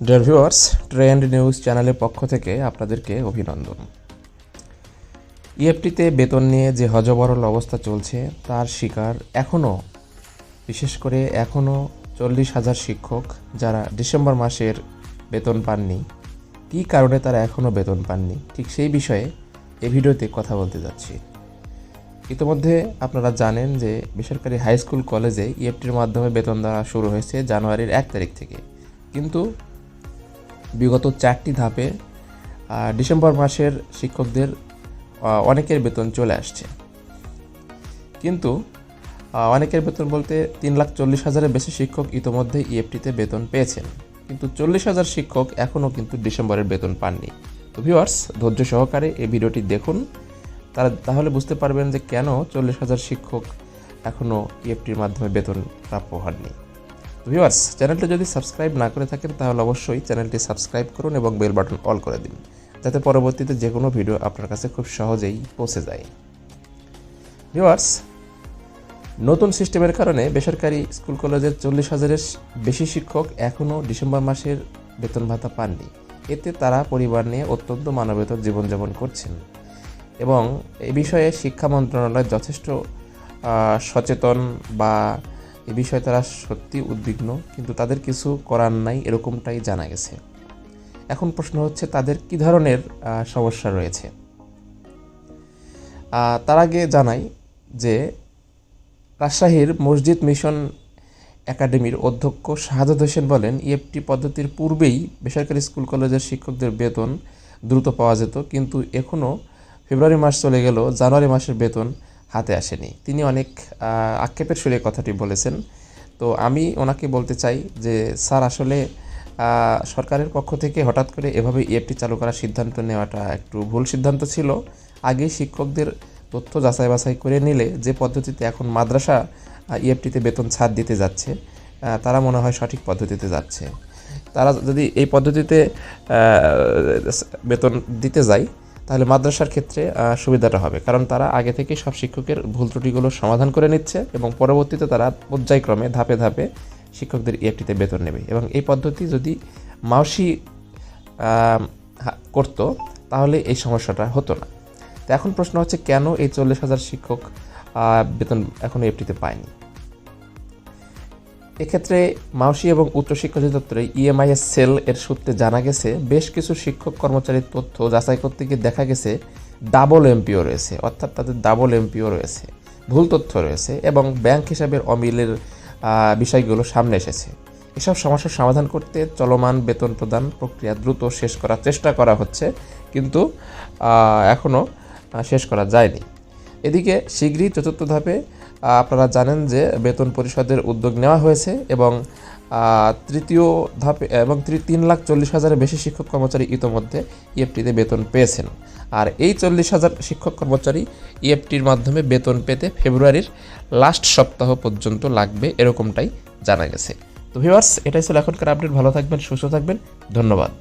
Dear viewers trend news চ্যানেলের পক্ষ থেকে আপনাদেরকে অভিনন্দন। ইএফটিতে বেতন নিয়ে যে হজবরল অবস্থা চলছে, তার শিকার এখনও বিশেষ করে এখনও চল্লিশ হাজার শিক্ষক যারা ডিসেম্বর মাসের বেতন পাননি। কী কারণে তারা এখনও বেতন পাননি? ঠিক সেই বিষয়ে এই ভিডিওতে কথা বলতে যাচ্ছি। ইতিমধ্যে আপনারা জানেন যে বেসরকারি হাই স্কুল কলেজে ইএফটির মাধ্যমে বেতন দেওয়া শুরু হয়েছে জানুয়ারির এক তারিখ থেকে। কিন্তু বিগত চারটি ধাপে ডিসেম্বর মাসের শিক্ষকদের অনেকের বেতন চলে আসছে। কিন্তু অনেকের বেতন বলতে তিন লাখ চল্লিশ হাজারের বেশি শিক্ষক ইতোমধ্যে ইএফটিতে বেতন পেয়েছেন। কিন্তু চল্লিশ হাজার শিক্ষক এখনও কিন্তু ডিসেম্বরের বেতন পাননি। তো ভিউয়ার্স ধৈর্য সহকারে এই ভিডিওটি দেখুন। তারা তাহলে বুঝতে পারবেন যে কেন চল্লিশ হাজার শিক্ষক এখনও ইএফটির মাধ্যমে বেতন প্রাপ্য হননি। ভিউয়ার্স, চ্যানেলটি যদি সাবস্ক্রাইব না করে থাকেন, তাহলে অবশ্যই চ্যানেলটি সাবস্ক্রাইব করুন এবং বেল বাটন অল করে দিন, যাতে পরবর্তীতে যে কোনো ভিডিও আপনার কাছে খুব সহজেই পৌঁছে যায়। ভিউয়ার্স, নতুন সিস্টেমের কারণে বেসরকারি স্কুল কলেজের চল্লিশ হাজারের বেশি শিক্ষক এখনও ডিসেম্বর মাসের বেতন ভাতা পাননি। এতে তারা পরিবার নিয়ে অত্যন্ত মানবেতর জীবনযাপন করছেন এবং এ বিষয়ে শিক্ষা মন্ত্রণালয় যথেষ্ট সচেতন বা এ বিষয়ে তারা সত্যি উদ্বিগ্ন, কিন্তু তাদের কিছু করার নাই এরকমটাই জানা গেছে। এখন প্রশ্ন হচ্ছে, তাদের কি ধরনের সমস্যা রয়েছে? তার আগে জানাই যে রাজশাহীর মসজিদ মিশন একাডেমির অধ্যক্ষ শাহাদত হোসেন বলেন, ইএফটি পদ্ধতির পূর্বেই বেসরকারি স্কুল কলেজের শিক্ষকদের বেতন দ্রুত পাওয়া যেত, কিন্তু এখনও ফেব্রুয়ারি মাস চলে গেল, জানুয়ারি মাসের বেতন হাতে আসেনি। তিনি অনেক আক্ষেপের সুরে কথাটি বলেছেন। তো আমি ওনাকে বলতে চাই যে, স্যার আসলে সরকারের পক্ষ থেকে হঠাৎ করে এভাবে ইএফটি চালু করার সিদ্ধান্ত নেওয়াটা একটু ভুল সিদ্ধান্ত ছিল। আগে শিক্ষকদের তথ্য যাচাই বাছাই করে নিলে যে পদ্ধতিতে এখন মাদ্রাসা ইএফটিতে বেতন ছাড় দিতে যাচ্ছে তারা মনে হয় সঠিক পদ্ধতিতে যাচ্ছে। তারা যদি এই পদ্ধতিতে বেতন দিতে যায় তাহলে মাদ্রাসার ক্ষেত্রে সুবিধাটা হবে। কারণ তারা আগে থেকে সব শিক্ষকের ভুল ত্রুটিগুলো সমাধান করে নিচ্ছে এবং পরবর্তীতে তারা পর্যায়ক্রমে ধাপে ধাপে শিক্ষকদের ইএফটিতে বেতন নেবে। এবং এই পদ্ধতি যদি মাউসি করতো, তাহলে এই সমস্যাটা হতো না। তো এখন প্রশ্ন হচ্ছে, কেন এই চল্লিশ হাজার শিক্ষক বেতন এখনও এফটিতে পায়নি? এক্ষেত্রে মাউসি এবং উচ্চশিক্ষা অধিদপ্তরের ইএমআইএস সেল এর সূত্রে জানা গেছে, বেশ কিছু শিক্ষক কর্মচারীর তথ্য যাচাই করতে গিয়ে দেখা গেছে ডাবল এমপিও রয়েছে, অর্থাৎ তাদের ডাবল এমপিও রয়েছে, ভুল তথ্য রয়েছে এবং ব্যাংক হিসাবের অমিলের বিষয়গুলো সামনে এসেছে। এসব সমস্যার সমাধান করতে চলমান বেতন প্রদান প্রক্রিয়া দ্রুত শেষ করার চেষ্টা করা হচ্ছে, কিন্তু এখনও শেষ করা যায়নি। এদিকে শীঘ্রই চতুর্থ ধাপে আপনারা জানেন যে বেতন পরিষদের উদ্যোগ নেওয়া হয়েছে এবং তৃতীয় ধাপে, এবং তিন লাখ চল্লিশ হাজারের বেশি শিক্ষক কর্মচারী ইতোমধ্যে ইএফটিতে বেতন পেয়েছেন। আর এই চল্লিশ হাজার শিক্ষক কর্মচারী ইএফটির মাধ্যমে বেতন পেতে ফেব্রুয়ারির লাস্ট সপ্তাহ পর্যন্ত লাগবে এরকমটাই জানা গেছে। তো ভিউয়ার্স এটাই ছিল এখনকার আপডেট। ভালো থাকবেন, সুস্থ থাকবেন। ধন্যবাদ।